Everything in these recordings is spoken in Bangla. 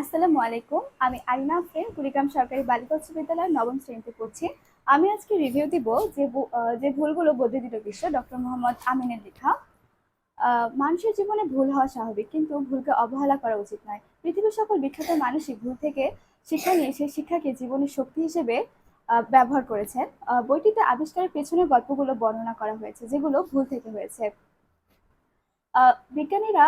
আসসালামু আলাইকুম, আমি আরিনা আফরিন, কুড়িগ্রাম সরকারি বালিকা উচ্চ বিদ্যালয়ের নবম শ্রেণীতে পড়ছি। আমি আজকে রিভিউ দিব যে যে ভুলগুলো বৈদ্যুতিক বিশ্ব ডক্টর মোহাম্মদ আমিনের লেখা। মানুষের জীবনে ভুল হওয়া স্বাভাবিক, কিন্তু ভুলকে অবহেলা করা উচিত নয়। পৃথিবীর সকল বিখ্যাত মানুষই ভুল থেকে শিক্ষা নিয়ে সেই শিক্ষাকে জীবনের শক্তি হিসেবে ব্যবহার করেছেন বইটিতে আবিষ্কারের পেছনের গল্পগুলো বর্ণনা করা হয়েছে, যেগুলো ভুল থেকে হয়েছে। বিজ্ঞানীরা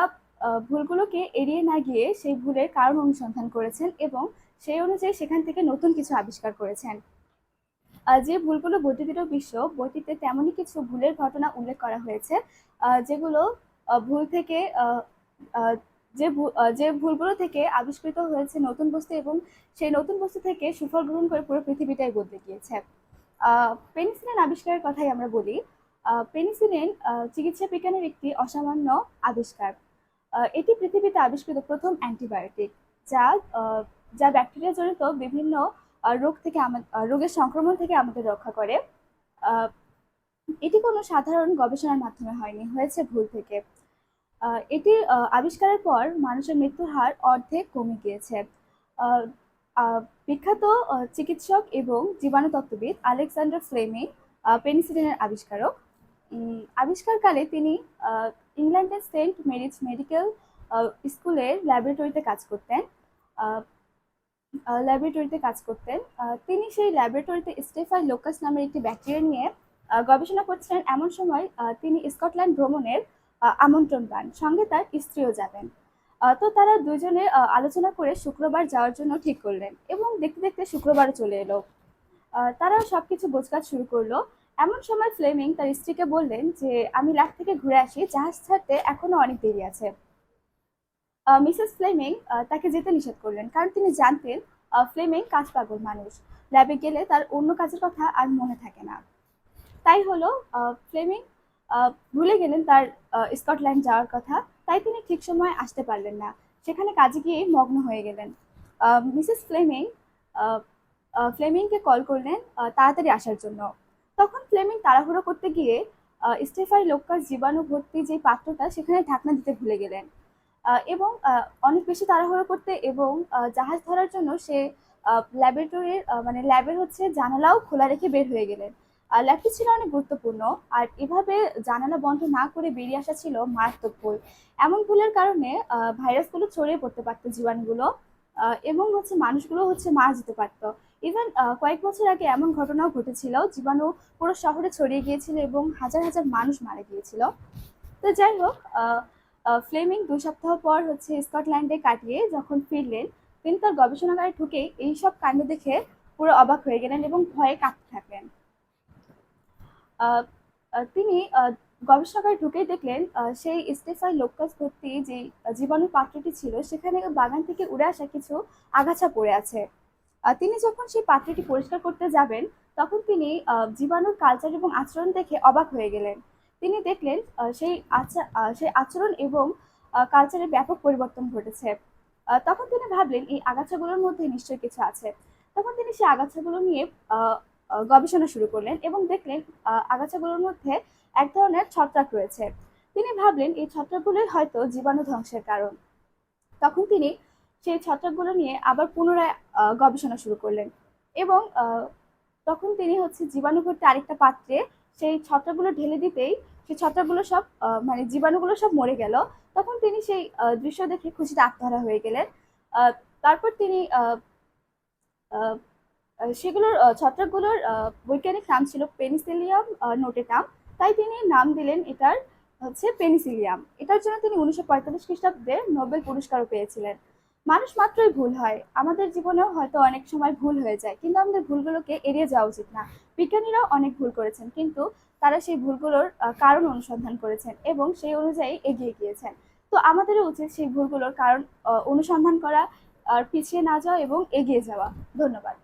ভুলগুলোকে এড়িয়ে না গিয়ে সেই ভুলের কারণ অনুসন্ধান করেছেন এবং সেই অনুযায়ী সেখান থেকে নতুন কিছু আবিষ্কার করেছেন। যে ভুলগুলো বৈদ্যুতিক বিশ্ব, বইটিতে তেমনই কিছু ভুলের ঘটনা উল্লেখ করা হয়েছে যেগুলো ভুল থেকে যে যে ভুলগুলো থেকে আবিষ্কৃত হয়েছে নতুন বস্তু এবং সেই নতুন বস্তু থেকে সুফল গ্রহণ করে পুরো পৃথিবীটাই বদলে গিয়েছে। পেনিসিলিন আবিষ্কারের কথাই আমরা বলি। পেনিসিলিন চিকিৎসা বিজ্ঞানের একটি অসামান্য আবিষ্কার। এটি পৃথিবীতে আবিষ্কৃত প্রথম অ্যান্টিবায়োটিক, যা যা ব্যাকটেরিয়া জনিত বিভিন্ন রোগ থেকে রোগের সংক্রমণ থেকে আমাদের রক্ষা করে। এটি কোনো সাধারণ গবেষণার মাধ্যমে হয়নি, হয়েছে ভুল থেকে। এটি আবিষ্কারের পর মানুষের মৃত্যুর হার অর্ধেক কমে গিয়েছে। বিখ্যাত চিকিৎসক এবং জীবাণুতত্ত্ববিদ আলেকজান্ডার ফ্লেমিং পেনিসিলিনের আবিষ্কারক। আবিষ্কারকালে তিনি ইংল্যান্ডের সেন্ট মেরিজ মেডিকেল স্কুলের ল্যাবরেটরিতে কাজ করতেন। ল্যাবরেটরিতে কাজ করতেন। তিনি সেই ল্যাবরেটরিতে স্টেফাই লোকাস নামের একটি ব্যাকটেরিয়া নিয়ে গবেষণা করছিলেন। এমন সময় তিনি স্কটল্যান্ড ভ্রমণের আমন্ত্রণ পান। সঙ্গে তার স্ত্রীও যাবেন। তো তারা দুজনে আলোচনা করে শুক্রবার যাওয়ার জন্য ঠিক করলেন এবং দেখতে দেখতে শুক্রবারও চলে এলো। আহ, সব কিছু বোঝকাজ শুরু করল। এমন সময় ফ্লেমিং তার স্ত্রীকে বললেন যে, আমি ল্যাব থেকে ঘুরে আসি, জাহাজ ছাড়তে এখনও অনেক দেরি আছে। মিসেস ফ্লেমিং তাকে যেতে নিষেধ করলেন, কারণ তিনি জানতেন ফ্লেমিং কাজ পাগল মানুষ। ল্যাবে গেলে তার অন্য কাজের কথা আর মনে থাকে না। তাই হলো ফ্লেমিং ভুলে গেলেন তার স্কটল্যান্ড যাওয়ার কথা। তাই তিনি ঠিক সময় আসতে পারলেন না। সেখানে কাজে গিয়ে মগ্ন হয়ে গেলেন। মিসেস ফ্লেমিং ফ্লেমিংকে কল করলেন তাড়াতাড়ি আসার জন্য। তখন ফ্লেমিং তাড়াহুড়ো করতে গিয়ে স্টেফাই লোক্কার জীবাণু ভর্তি যে পাত্রটা, সেখানে ঢাকনা দিতে ভুলে গেলেন। এবং অনেক বেশি তাড়াহুড়ো করতে এবং জাহাজ ধরার জন্য সে ল্যাবরেটরির মানে ল্যাবের হচ্ছে জানালাও খোলা রেখে বের হয়ে গেলেন। ল্যাবটি ছিল অনেক গুরুত্বপূর্ণ আর এভাবে জানালা বন্ধ না করে বেরিয়ে আসা ছিল মারাত্মক ভুল। এমন ভুলের কারণে ভাইরাসগুলো ছড়িয়ে পড়তে পারতো জীবাণুগুলো। এবং হচ্ছে মানুষগুলো হচ্ছে মারা যেতে পারতো। ইভেন কয়েক বছর আগে এমন ঘটনাও ঘটেছিল, জীবাণু পুরো শহরে ছড়িয়ে গিয়েছিল এবং হাজার হাজার মানুষ মারা গিয়েছিল। তো যাই হোক ফ্লেমিং দুই সপ্তাহ পর হচ্ছে স্কটল্যান্ডে কাটিয়ে যখন ফিরলেন, তিনি তার গবেষণাগারে ঢুকে এইসব কাণ্ড দেখে পুরো অবাক হয়ে গেলেন এবং ভয়ে কাঁপতে থাকলেন। তিনি গবেষণাগারে ঢুকেই দেখলেন সেই স্টেফাই লোকাস ভর্তি যে জীবাণু পাত্রটি ছিল সেখানে বাগান থেকে উড়ে আসা কিছু আগাছা পড়ে আছে। তিনি যখন সেই পাত্রটি পরিষ্কার করতে যাবেন তখন তিনি জীবাণুর কালচার এবং আচরণ দেখে অবাক হয়ে গেলেন। তিনি দেখলেন সেই আচা- আহ, সেই আচরণ এবং কালচারে ব্যাপক পরিবর্তন ঘটেছে। তখন তিনি ভাবলেন এই আগাছাগুলোর মধ্যে নিশ্চয়ই কিছু আছে। তখন তিনি সেই আগাছাগুলো নিয়ে গবেষণা শুরু করলেন এবং দেখলেন আগাছাগুলোর মধ্যে এক ধরনের ছত্রাক রয়েছে। তিনি ভাবলেন এই ছত্রাকগুলোই হয়তো জীবাণু ধ্বংসের কারণ। তখন তিনি সেই ছত্রাকগুলো নিয়ে আবার পুনরায় গবেষণা শুরু করলেন এবং তখন তিনি হচ্ছে জীবাণু ভর্তি আরেকটা পাত্রে সেই ছত্রাকগুলো ঢেলে দিতেই সেই ছত্রাকগুলো সব মানে জীবাণুগুলো সব মরে গেল। তখন তিনি সেই দৃশ্য দেখে খুশিতে আত্মহারা হয়ে গেলেন। তারপর তিনি সেগুলোর ছত্রাকগুলোর বৈজ্ঞানিক নাম ছিল পেনিসিলিয়াম নোটেটাম। তাই তিনি নাম দিলেন এটার হচ্ছে পেনিসিলিয়াম। এটার জন্য তিনি উনিশশো পঁয়তাল্লিশ খ্রিস্টাব্দে নোবেল পুরস্কারও পেয়েছিলেন। মানুষ মাত্রই ভুল হয়। আমাদের জীবনেও হয়তো অনেক সময় ভুল হয়ে যায়, কিন্তু আমাদের ভুলগুলোকে এড়িয়ে যাওয়া উচিত না। বিজ্ঞানীরাও অনেক ভুল করেছেন, কিন্তু তারা সেই ভুলগুলোর কারণ অনুসন্ধান করেছেন এবং সেই অনুযায়ী এগিয়ে গিয়েছেন। তো আমাদেরও উচিত সেই ভুলগুলোর কারণ অনুসন্ধান করা, আর পিছিয়ে না যাওয়া এবং এগিয়ে যাওয়া। ধন্যবাদ।